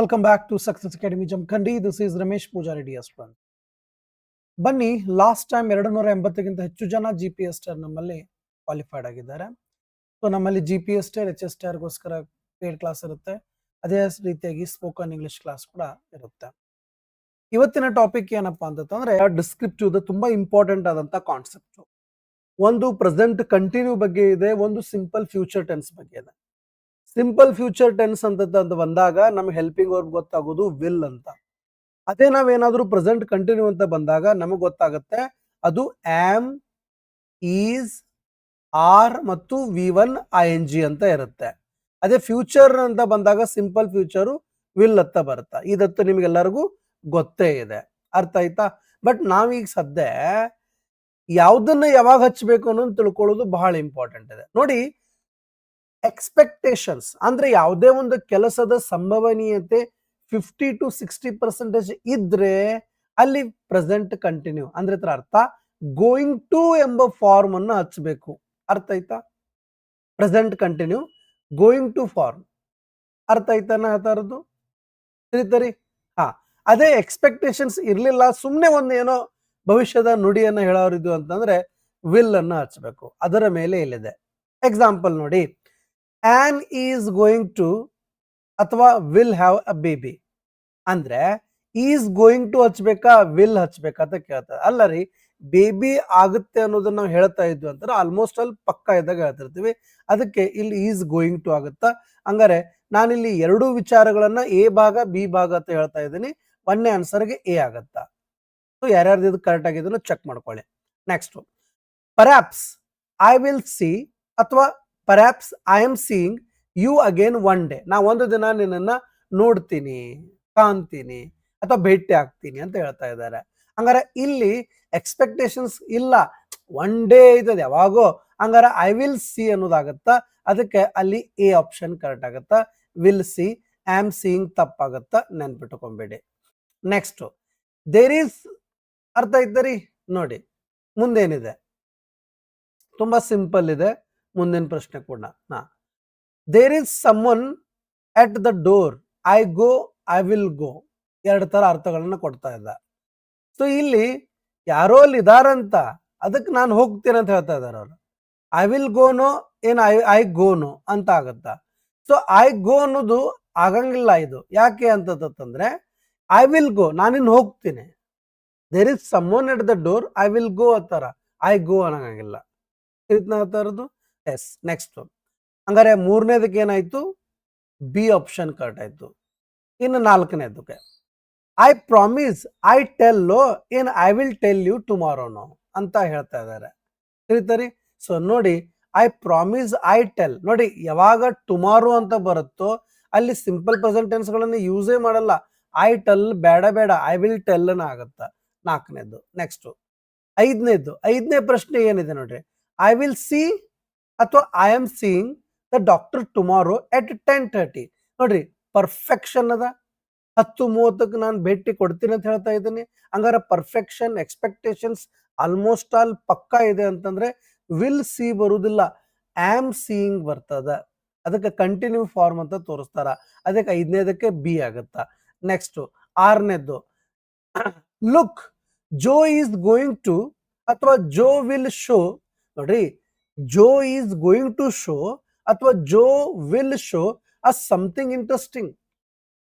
Welcome back to success academy Jamkhandi this is Ramesh Pujari D S ಬನ್ನಿ last time ಎರಡು ನೂರ ಎಂಬತ್ತಕ್ಕಿಂತ ಹೆಚ್ಚು ಜನ ಜಿ ಪಿ ಎಸ್ ಟಿ ನಮ್ಮಲ್ಲಿ ಕ್ವಾಲಿಫೈಡ್ ಆಗಿದ್ದಾರೆ. ಸೊ ನಮ್ಮಲ್ಲಿ G P S T H S T ಆರ್ಗೋಸ್ಕರ paid class ಇರುತ್ತೆ. ಅದೇ ರೀತಿಯಾಗಿ ಸ್ಪೋಕನ್ ಇಂಗ್ಲಿಷ್ ಕ್ಲಾಸ್ ಕೂಡ ಇರುತ್ತೆ. ಇವತ್ತಿನ ಟಾಪಿಕ್ ಏನಪ್ಪಾ ಅಂತಂದ್ರೆ ಡಿಸ್ಕ್ರಿಪ್ಟಿವ್ ತುಂಬಾ ಇಂಪಾರ್ಟೆಂಟ್ ಆದಂತ ಕಾನ್ಸೆಪ್ಟ್ ಒಂದು ಪ್ರೆಸೆಂಟ್ ಕಂಟಿನ್ಯೂ ಬಗ್ಗೆ ಇದೆ, ಒಂದು ಸಿಂಪಲ್ ಫ್ಯೂಚರ್ ಟೆನ್ಸ್ ಬಗ್ಗೆ ಇದೆ. ಸಿಂಪಲ್ ಫ್ಯೂಚರ್ ಟೆನ್ಸ್ ಅಂತ ಬಂದಾಗ ನಮ್ಗೆ ಹೆಲ್ಪಿಂಗ್ ವರ್ಬ್ ಗೊತ್ತಾಗೋದು ವಿಲ್ ಅಂತ. ಅದೇ ನಾವೇನಾದ್ರೂ ಪ್ರೆಸೆಂಟ್ ಕಂಟಿನ್ಯೂ ಅಂತ ಬಂದಾಗ ನಮಗೆ ಗೊತ್ತಾಗುತ್ತೆ, ಅದು ಆಮ್, ಈಸ್, ಆರ್ ಮತ್ತು V one I N G ಅಂತ ಇರುತ್ತೆ. ಅದೇ ಫ್ಯೂಚರ್ ಅಂತ ಬಂದಾಗ ಸಿಂಪಲ್ ಫ್ಯೂಚರು ವಿಲ್ ಅಂತ ಬರುತ್ತೆ. ಇದತ್ತು ನಿಮಗೆಲ್ಲರಿಗೂ ಗೊತ್ತೇ ಇದೆ. ಅರ್ಥ ಆಯ್ತಾ? ಬಟ್ ನಾವೀಗ ಸದ್ಯ ಯಾವ್ದನ್ನ ಯಾವಾಗ ಹಚ್ಚಬೇಕು ಅನ್ನೋದು ತಿಳ್ಕೊಳ್ಳೋದು ಬಹಳ ಇಂಪಾರ್ಟೆಂಟ್ ಇದೆ. ನೋಡಿ ಎಕ್ಸ್ಪೆಕ್ಟೇಷನ್ಸ್ ಅಂದ್ರೆ ಯಾವುದೇ ಒಂದು ಕೆಲಸದ ಸಂಭವನೀಯತೆ ಫಿಫ್ಟಿ ಟು ಸಿಕ್ಸ್ಟಿ ಪರ್ಸೆಂಟೇಜ್ ಇದ್ರೆ ಅಲ್ಲಿ ಪ್ರೆಸೆಂಟ್ ಕಂಟಿನ್ಯೂ ಅಂದ್ರೆ ಇದರ ಅರ್ಥ ಗೋಯಿಂಗ್ ಟು ಎಂಬ ಫಾರ್ಮ್ ಅನ್ನು ಹಚ್ಚಬೇಕು ಅರ್ಥ ಆಯ್ತಾ? Present continue going to form ಅರ್ಥ ಆಯ್ತಾನ ಹೇಳ್ತಾರದು ತಿಳಿತರಿ ಹಾ, ಅದೇ ಎಕ್ಸ್ಪೆಕ್ಟೇಷನ್ಸ್ ಇರಲಿಲ್ಲ ಸುಮ್ಮನೆ ಒಂದು ಏನೋ ಭವಿಷ್ಯದ ನುಡಿಯನ್ನು ಹೇಳೋರಿದ್ದು ಅಂತಂದ್ರೆ ವಿಲ್ ಅನ್ನು ಹಚ್ಚಬೇಕು ಅದರ ಮೇಲೆ ಇಲ್ಲಿದೆ. ಎಕ್ಸಾಂಪಲ್ ನೋಡಿ. ಆನ್ ಈಸ್ ಗೋಯಿಂಗ್ ಟು ಅಥವಾ ವಿಲ್ ಹ್ಯಾವ್ ಅ ಬೇಬಿ ಅಂದ್ರೆ ಈಸ್ ಗೋಯಿಂಗ್ ಟು ಹಚ್ಬೇಕಾ ವಿಲ್ ಹಚ್ಬೇಕಾ ಅಂತ ಕೇಳ್ತಾರೆ. ಅಲ್ಲ ರೀ ಬೇಬಿ ಆಗುತ್ತೆ ಅನ್ನೋದನ್ನ ನಾವು ಹೇಳ್ತಾ ಇದ್ವಿ ಅಂದ್ರೆ ಆಲ್ಮೋಸ್ಟ್ ಅಲ್ಲಿ ಪಕ್ಕ ಇದ್ದಾಗ ಹೇಳ್ತಿರ್ತೀವಿ. ಅದಕ್ಕೆ ಇಲ್ಲಿ ಈಸ್ ಗೋಯಿಂಗ್ ಟು ಆಗುತ್ತಾ? ಹಂಗಾರೆ, ನಾನಿಲ್ಲಿ ಎರಡು ವಿಚಾರಗಳನ್ನ ಎ ಭಾಗ, ಬಿ ಭಾಗ ಅಂತ ಹೇಳ್ತಾ ಇದ್ದೀನಿ. ಒಂದನೇ ಆನ್ಸರ್ಗೆ ಎ ಆಗತ್ತಾ? ಸೊ ಯಾರ್ಯಾರ್ದು ಇದು ಕರೆಕ್ಟ್ ಆಗಿದ್ದನ್ನು ಚೆಕ್ ಮಾಡ್ಕೊಳ್ಳಿ. Next perhaps I will see ಅಥವಾ perhaps I am seeing you again one day ನಾ ಒಂದು ದಿನ ನಿನ್ನನ್ನು ನೋಡ್ತೀನಿ, ಕಾಣ್ತೀನಿ ಅಥವಾ ಭೇಟಿ ಆಗ್ತೀನಿ ಅಂತ ಹೇಳ್ತಾ ಇದ್ದಾರೆ. ಹಂಗಾರೆ ಇಲ್ಲಿ ಎಕ್ಸ್ಪೆಕ್ಟೇಷನ್ಸ್ ಇಲ್ಲ. ಒನ್ ಡೇ ಇದ್ದದ ಯಾವಾಗೋ ಹಂಗಾರೆ ಐ ವಿಲ್ ಸಿ ಅನ್ನೋದಾಗತ್ತ, ಅದಕ್ಕೆ ಅಲ್ಲಿ ಎ ಆಪ್ಷನ್ ಕರೆಕ್ಟ್ ಆಗುತ್ತೆ ವಿಲ್ ಸಿ ಆಮ್ ಸೀಯಿಂಗ್ ತಪ್ಪಾಗತ್ತ ನೆನ್ಪಿಟ್ಕೊಂಬೇಡಿ. ನೆಕ್ಸ್ಟ್ ದೇರ್ ಈಸ್ ಅರ್ಥ ಐತರಿ ನೋಡಿ, ಮುಂದೇನಿದೆ? ತುಂಬಾ ಸಿಂಪಲ್ ಇದೆ. ಮುಂದಿನ ಪ್ರಶ್ನೆ ಕೂಡ ನಾ there is someone at the door I go I will go ಎರಡು ತರ ಅರ್ಥಗಳನ್ನ ಕೊಡ್ತಾ ಇದ್ದ. ಸೊ ಇಲ್ಲಿ ಯಾರೋ ಅಲ್ಲಿ ಇದಾರಂತ ಅದಕ್ಕೆ ನಾನು ಹೋಗ್ತೀನಿ ಅಂತ ಹೇಳ್ತಾ ಇದ್ದಾರೆ ಅವರು. ಐ ವಿಲ್ ಗೋನೋ ಏನ್ ಐ ಐ ಗೋನೋ ಅಂತ ಆಗುತ್ತಾ. ಸೊ ಐ ಗೋ ಅನ್ನೋದು ಆಗಂಗಿಲ್ಲ ಇದು. ಯಾಕೆ ಅಂತಂದ್ರೆ ಐ ವಿಲ್ ಗೋ ನಾನಿನ್ ಹೋಗ್ತೀನಿ. There is someone at the door I will go ಅಂತಾರ. ಐ ಗೋ ಅನ್ನಂಗಿಲ್ಲ. ಇರೋದು. ಎಸ್ ನೆಕ್ಸ್ಟ್ ಹಂಗಾರೆ ಮೂರನೇದಕ್ಕೆ ಏನಾಯ್ತು? ಬಿ ಆಪ್ಷನ್ ಕರೆಕ್ಟ್ ಆಯ್ತು. ಇನ್ನು ನಾಲ್ಕನೇದಕ್ಕೆ. I promise I tell in I will tell you ಟುಮಾರೋನೋ ಅಂತ ಹೇಳ್ತಾ ಇದ್ದಾರೆ. ತಿಳಿತರಿ? ಸೊ ನೋಡಿ ಐ ಪ್ರಾಮಿಸ್ ಐ ಟೆಲ್ ನೋಡಿ, ಯಾವಾಗ ಟುಮಾರೋ ಅಂತ ಬರುತ್ತೋ, ಅಲ್ಲಿ ಸಿಂಪಲ್ ಪ್ರೆಸೆಂಟೆನ್ಸ್ ಗಳನ್ನ ಯೂಸೇ ಮಾಡಲ್ಲ. ಐ ಟೆಲ್ ಬೇಡ ಬೇಡ ಐ ವಿಲ್ ಟೆಲ್ ಆಗುತ್ತ? ನಾಲ್ಕನೇದು. ನೆಕ್ಸ್ಟ್ ಐದನೇದು. ಐದನೇ ಪ್ರಶ್ನೆ ಏನಿದೆ ನೋಡ್ರಿ? ಐ ವಿಲ್ ಸಿ ಅಥವಾ I am seeing the doctor tomorrow at ten thirty ನೋಡ್ರಿ ಪರ್ಫೆಕ್ಷನ್ ಅದ. ಹತ್ತು ಮೂವತ್ತಕ್ಕೆ ನಾನು ಭೇಟಿ ಕೊಡ್ತೀನಿ ಅಂತ ಹೇಳ್ತಾ ಇದ್ದೀನಿ. ಹಂಗಾರೆ ಪರ್ಫೆಕ್ಷನ್ ಎಕ್ಸ್ಪೆಕ್ಟೇಷನ್ಸ್ ಆಲ್ಮೋಸ್ಟ್ ಆಲ್ ಪಕ್ಕಾ ಇದೆ ಅಂತಂದ್ರೆ ವಿಲ್ ಸಿ ಬರುವುದಿಲ್ಲ ಆಮ್ ಸೀಯಿಂಗ್ ಬರ್ತದ. ಅದಕ್ಕೆ ಕಂಟಿನ್ಯೂ ಫಾರ್ಮ್ ಅಂತ ತೋರಿಸ್ತಾರ. ಅದಕ್ಕೆ ಐದನೇದಕ್ಕೆ ಬಿ ಆಗುತ್ತಾ. Next ಆರನೇದ್ದು. Look Joe is going to ಅಥವಾ ಜೋ ವಿಲ್ ಶೋ ನೋಡ್ರಿ Joe is going to show ಅಥವಾ Joe will show a something interesting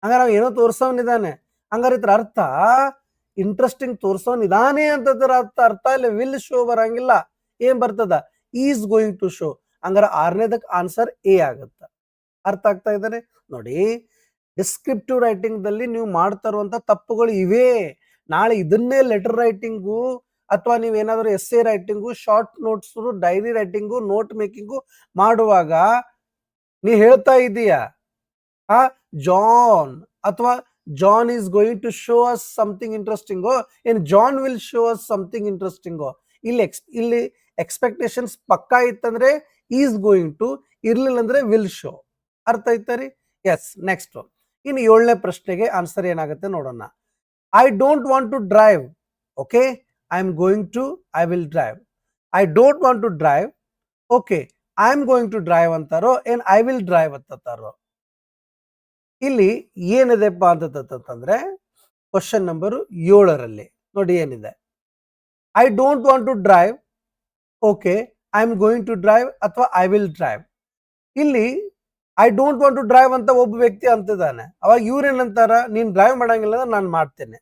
ಹಂಗಾರೆ ಏನೋ ತೋರ್ಸೋನಿದ್ದಾನೆ ಹಂಗಾರೆ ಇದ್ರ ಅರ್ಥ? ಇಂಟ್ರೆಸ್ಟಿಂಗ್ ತೋರ್ಸೋನಿದಾನೆ ಅಂತದ್ರ ಅರ್ಥ ಅರ್ಥ ಇಲ್ಲ ವಿಲ್ ಶೋ ಬರಂಗಿಲ್ಲ. ಏನ್ ಬರ್ತದ? ಈಸ್ ಗೋಯಿಂಗ್ ಟು ಶೋ ಹಂಗಾರೆ ಆರನೇದಕ್ಕೆ ಆನ್ಸರ್ ಎ ಆಗತ್ತ. ಅರ್ಥ ಆಗ್ತಾ ಇದ್ದಾನೆ? ನೋಡಿ ಡಿಸ್ಕ್ರಿಪ್ಟಿವ್ ರೈಟಿಂಗ್ ದಲ್ಲಿ ನೀವು ಮಾಡ್ತಾ ಇರುವಂತ ತಪ್ಪುಗಳು ಇವೆ. ನಾಳೆ ಇದನ್ನೇ ಲೆಟರ್ ರೈಟಿಂಗು ಅಥವಾ ನೀವೇನಾದ್ರೂ S A writing short notes diary writing note making ಮಾಡುವಾಗ ನೀ ಹೇಳ್ತಾ ಇದೀಯಾ? ಆ ಜಾನ್ ಅಥವಾ John is going to show us something ಇಂಟ್ರೆಸ್ಟಿಂಗೋ ಏನ್ John will show us something ಇಂಟ್ರೆಸ್ಟಿಂಗೋ ಇಲ್ಲಿ ಎಕ್ಸ್ ಇಲ್ಲಿ ಎಕ್ಸ್ಪೆಕ್ಟೇಷನ್ಸ್ ಪಕ್ಕಾ ಇತ್ತಂದ್ರೆ ಈಸ್ ಗೋಯಿಂಗ್ ಟು ಇರ್ಲಿಲ್ಲ ಅಂದ್ರೆ ವಿಲ್ ಶೋ ಅರ್ಥ ಐತರಿ ಎಸ್ ನೆಕ್ಸ್ಟ್ ಇನ್ನು ಏಳನೇ ಪ್ರಶ್ನೆಗೆ ಆನ್ಸರ್ ಏನಾಗುತ್ತೆ ನೋಡೋಣ. I don't want to drive okay I am going to I will drive I don't want to drive okay I am going to drive ಅಂತಾರೋ, ಏನ್ I will drive ಅಂತಾರೋ ಇಲ್ಲಿ ಏನಿದೆಪ್ಪ ಅಂತಂದ್ರೆ question number ಏಳರಲ್ಲಿ. ನೋಡಿ ಏನಿದೆ. I don't want to drive okay I am going to drive ಅಥವಾ I will drive ಇಲ್ಲಿ I don't want to drive ಅಂತ ಒಬ್ಬ ವ್ಯಕ್ತಿ ಅಂತಿದ್ದಾನೆ. ಅವಾಗ ಇವ್ರೇನಂತಾರ? ನೀನ್ ಡ್ರೈವ್ ಮಾಡಂಗಿಲ್ಲ ನಾನು ಮಾಡ್ತೇನೆ.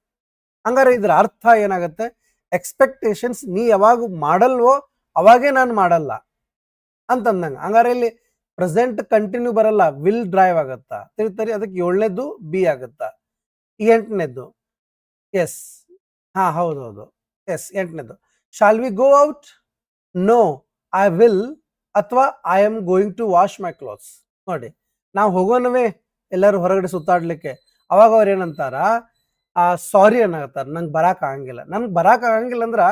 ಹಂಗಾರೆ ಇದ್ರ ಅರ್ಥ ಏನಾಗುತ್ತೆ? ಎಕ್ಸ್ಪೆಕ್ಟೇಷನ್ಸ್ ನೀ ಯಾವಾಗ ಮಾಡಲ್ವೋ ಅವಾಗೇ ನಾನು ಮಾಡಲ್ಲ ಅಂತಂದಂಗೆ ಹಂಗಾರೆ ಇಲ್ಲಿ ಪ್ರೆಸೆಂಟ್ ಕಂಟಿನ್ಯೂ ಬರಲ್ಲ. ವಿಲ್ ಡ್ರೈವ್ ಆಗತ್ತಾ? ತರಿ ಅದಕ್ಕೆ ಏಳನೇದು ಬಿ ಆಗುತ್ತಾ? ಎಂಟನೇದು ಎಸ್. ಹಾ, ಹೌದು ಹೌದು. Yes ಎಂಟನೇದು shall we go out no I will ಅಥವಾ I am going to wash my clothes ನೋಡಿ, ನಾವು ಹೋಗೋಣವೇ ಎಲ್ಲರೂ ಹೊರಗಡೆ ಸುತ್ತಾಡ್ಲಿಕ್ಕೆ. ಅವಾಗ ಅವ್ರು ಏನಂತಾರ? ಸಾರಿ ಅನ್ನಕತ್ತಾರ. ನಂಗೆ ಬರಾಕ್ ಆಗಂಗಿಲ್ಲ. ನನಗೆ ಬರಾಕ್ ಆಗಂಗಿಲ್ಲ ಅಂದ್ರ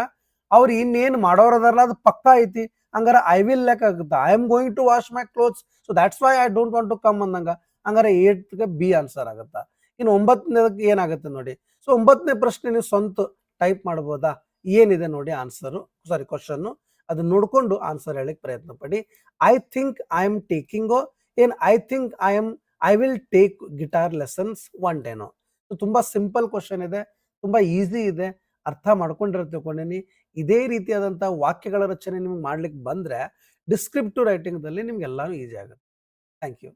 ಅವ್ರು ಇನ್ನೇನು ಮಾಡೋರು ಅದಾರಲ್ಲ, ಅದು ಪಕ್ಕ ಐತಿ. ಹಂಗಾರ ಐ ವಿಲ್ ಲೆಕ್ಕ ಆಗುತ್ತೆ I am going to wash my clothes so that's why I don't want to come ಅಂದಂಗ. ಹಂಗಾರೆ ಏಟ್ಗೆ ಬಿ ಆನ್ಸರ್ ಆಗುತ್ತಾ. ಇನ್ನು ಒಂಬತ್ತನೇದಕ್ಕೆ ಏನಾಗುತ್ತೆ ನೋಡಿ. ಸೊ ಒಂಬತ್ತನೇ ಪ್ರಶ್ನೆ ನೀವು ಸ್ವಂತ ಟೈಪ್ ಮಾಡ್ಬೋದಾ? ಏನಿದೆ ನೋಡಿ ಆನ್ಸರು ಸಾರಿ ಕ್ವಶನ್ನು ಅದನ್ನ ನೋಡ್ಕೊಂಡು ಆನ್ಸರ್ ಹೇಳಕ್ಕೆ ಪ್ರಯತ್ನ ಪಡಿ. ಐ ಥಿಂಕ್ ಐ ಆಮ್ ಟೇಕಿಂಗೋ ಏನ್ I think I am I will take guitar lessons one ಡೇನೋ ತುಂಬಾ ಸಿಂಪಲ್ ಕ್ವಶನ್ ಇದೆ, ತುಂಬಾ ಈಸಿ ಇದೆ, ಅರ್ಥ ಮಾಡ್ಕೊಂಡಿರೋ ತಿಳ್ಕೊಂಡೇನಿ. ಇದೇ ರೀತಿಯಾದಂಥ ವಾಕ್ಯಗಳ ರಚನೆ ನಿಮ್ಗೆ ಮಾಡ್ಲಿಕ್ಕೆ ಬಂದ್ರೆ ಡಿಸ್ಕ್ರಿಪ್ಟಿವ್ ರೈಟಿಂಗ್ದಲ್ಲಿ ನಿಮ್ಗೆ ಎಲ್ಲಾನು ಈಸಿ ಆಗುತ್ತೆ. Thank you